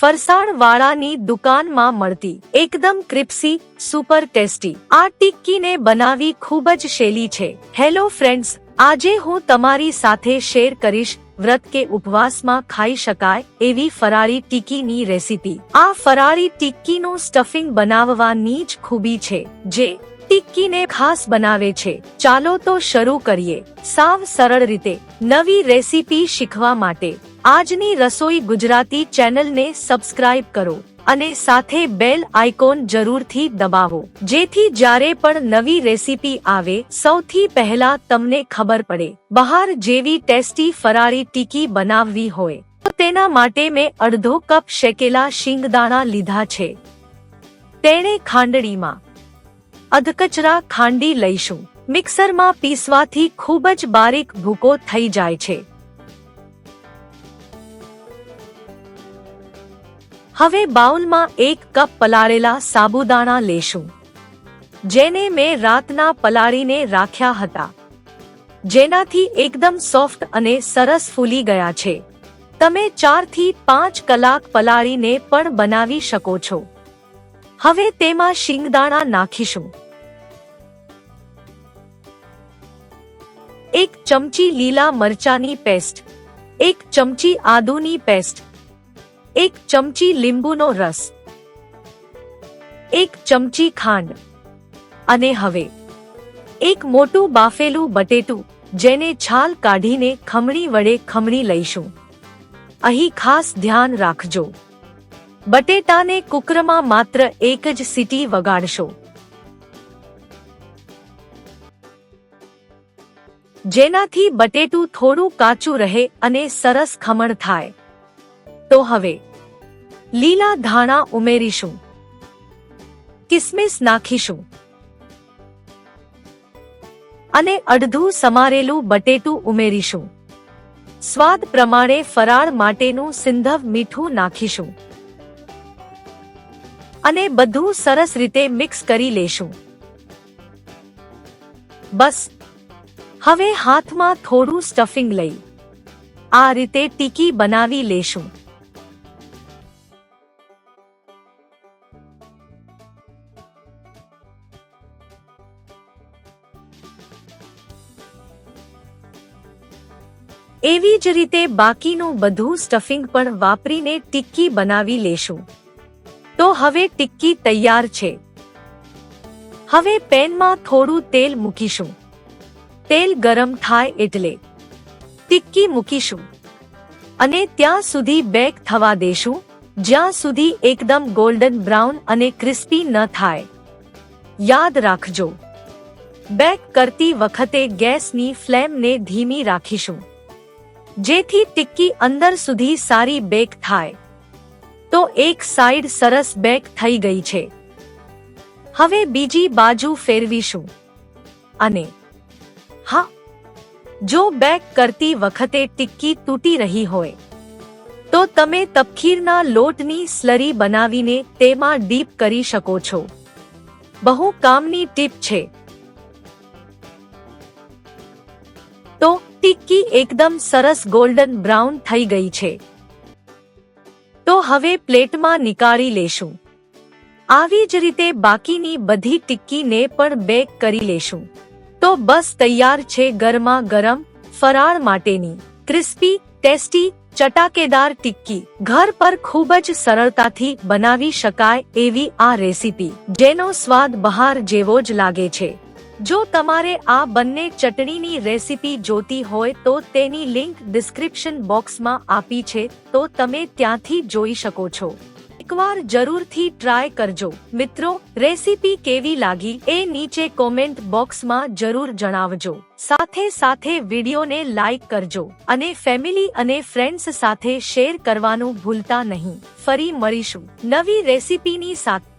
ફરસાણ વાળાની દુકાનમાં મળતી એકદમ ક્રિપ્સી, સુપર ટેસ્ટી. આ ટિક્કીને બનાવી ખૂબ જ શૈલી છે. હેલો ફ્રેન્ડ્સ, આજે હું તમારી સાથે શેર કરીશ વ્રત કે ઉપવાસમાં ખાઈ શકાય એવી ફરાળી ટિક્કીની રેસીપી. આ ફરાળી ટિક્કીનું સ્ટફિંગ બનાવવાની જ ખૂબી છે, જે ટિક્કીને ખાસ બનાવે છે. ચાલો તો શરૂ કરીએ. સાવ સરળ રીતે, નવી રેસીપી શીખવા માટે, આજની રસોઈ ગુજરાતી ચેનલને સબસ્ક્રાઇબ કરો અને સાથે બેલ આઇકોન જરૂરથી દબાવો. જેથી જ્યારે પણ નવી રેસીપી આવે, સૌથી પહેલા તમને ખબર પડે, બહાર જેવી ટેસ્ટી ફરાળી ટીકી બનાવવી હોય. તો તેના માટે મેં અડધો કપ શેકેલા શિંગદાણા લીધા છે. તેણે ખાંડણીમાં અધકચરા ખાંડી લઈશું. મિક્સરમાં પીસવાથી ખૂબ જ બારીક ભૂકો થઈ જાય છે. હવે બાઉલમાં એક કપ પલાળેલા સાબુદાણા લેશું. જેને મેં રાતના પલાળીને રાખ્યા હતા. જેનાથી એકદમ સોફ્ટ અને સરસ ફૂલી ગયા છે. તમે ચારથી પાંચ કલાક પલાળીને પણ બનાવી શકો છો. હવે તેમાં શિંગદાણા નાખીશું. એક ચમચી લીલા મરચાની પેસ્ટ, એક ચમચી આદુની પેસ્ટ, એક ચમચી લીંબુનો રસ, એક ચમચી ખાંડ. અને હવે, એક મોટું બાફેલું બટેટું, જેને છાલ કાઢીને ખમણી વડે ખમણી લઈશું. અહીં ખાસ ધ્યાન રાખજો. બટેટાને કુકરમાં માત્ર એક જ સીટી વગાડશો. જેનાથી બટેટું થોડું કાચું રહે અને સરસ ખમણ થાય. તો હવે, લીલા ધાણા ઉમેરીશું. કિસમિસ નાખીશું. અને અડધું સમારેલું બટેટું ઉમેરીશું. સ્વાદ પ્રમાણે ફરાળ માટેનું સિંધવ મીઠું નાખીશું. અને બધું સરસ રીતે મિક્સ કરી લેશું. બસ. હવે હાથમાં થોડું સ્ટફિંગ લઈ. આ રીતે ટીકી બનાવી લેશું. એવી જ રીતે બાકીનું બધું સ્ટફિંગ પણ વાપરીને ટિક્કી બનાવી લેશું. તો હવે ટિક્કી તૈયાર છે. હવે પેનમાં થોડું તેલ મૂકીશું. તેલ ગરમ થાય એટલે ટિક્કી મૂકીશું. અને ત્યાં સુધી બેક થવા દેશું, જ્યાં સુધી એકદમ ગોલ્ડન બ્રાઉન અને ક્રિસ્પી ન થાય. યાદ રાખજો, બેક કરતી વખતે ગેસની ફ્લેમને ધીમી રાખીશું. જેથી ટિક્કી અંદર સુધી સારી બેક થાય. તો એક સાઈડ સરસ બેક થઈ ગઈ છે. હવે બીજી બાજુ ફેરવીશું. અને હા, જો બેક કરતી વખતે ટિક્કી તૂટી રહી હોય, તો તમે તપખીરના લોટની સ્લરી બનાવીને તેમાં ડીપ કરી શકો છો. બહુ કામની ટીપ છે. તો ટિક્કી એકદમ સરસ ગોલ્ડન બ્રાઉન થઈ ગઈ છે. તો હવે પ્લેટમાં નીકાળી લેશું. આવી જ રીતે બાકીની બધી ટિક્કીને પણ બેક કરી લેશું. તો બસ તૈયાર છે ગરમા ગરમ, ફરાળ માટેની. ક્રિસ્પી, ટેસ્ટી, ચટાકેદાર ટિક્કી. ઘર પર ખૂબ જ સરળતાથી બનાવી શકાય એવી આ રેસીપી. જેનો સ્વાદ બહાર જેવો જ લાગે છે. જો તમારે આ બંને ચટણીની રેસીપી જોતી હોય તો તેની લિંક ડિસ્ક્રિપ્શન બોક્સમાં આપી છે, તો તમે ત્યાંથી જોઈ શકો છો. એકવાર જરૂરથી ટ્રાય કરજો. મિત્રો, રેસીપી કેવી લાગી એ નીચે કોમેન્ટ બોક્સમાં જરૂર જણાવજો. સાથે સાથે વિડીયોને લાઈક કરજો અને ફેમિલી અને ફ્રેન્ડ્સ સાથે શેર કરવાનું ભૂલતા નહીં. ફરી મળીશું નવી રેસીપીની સાથે.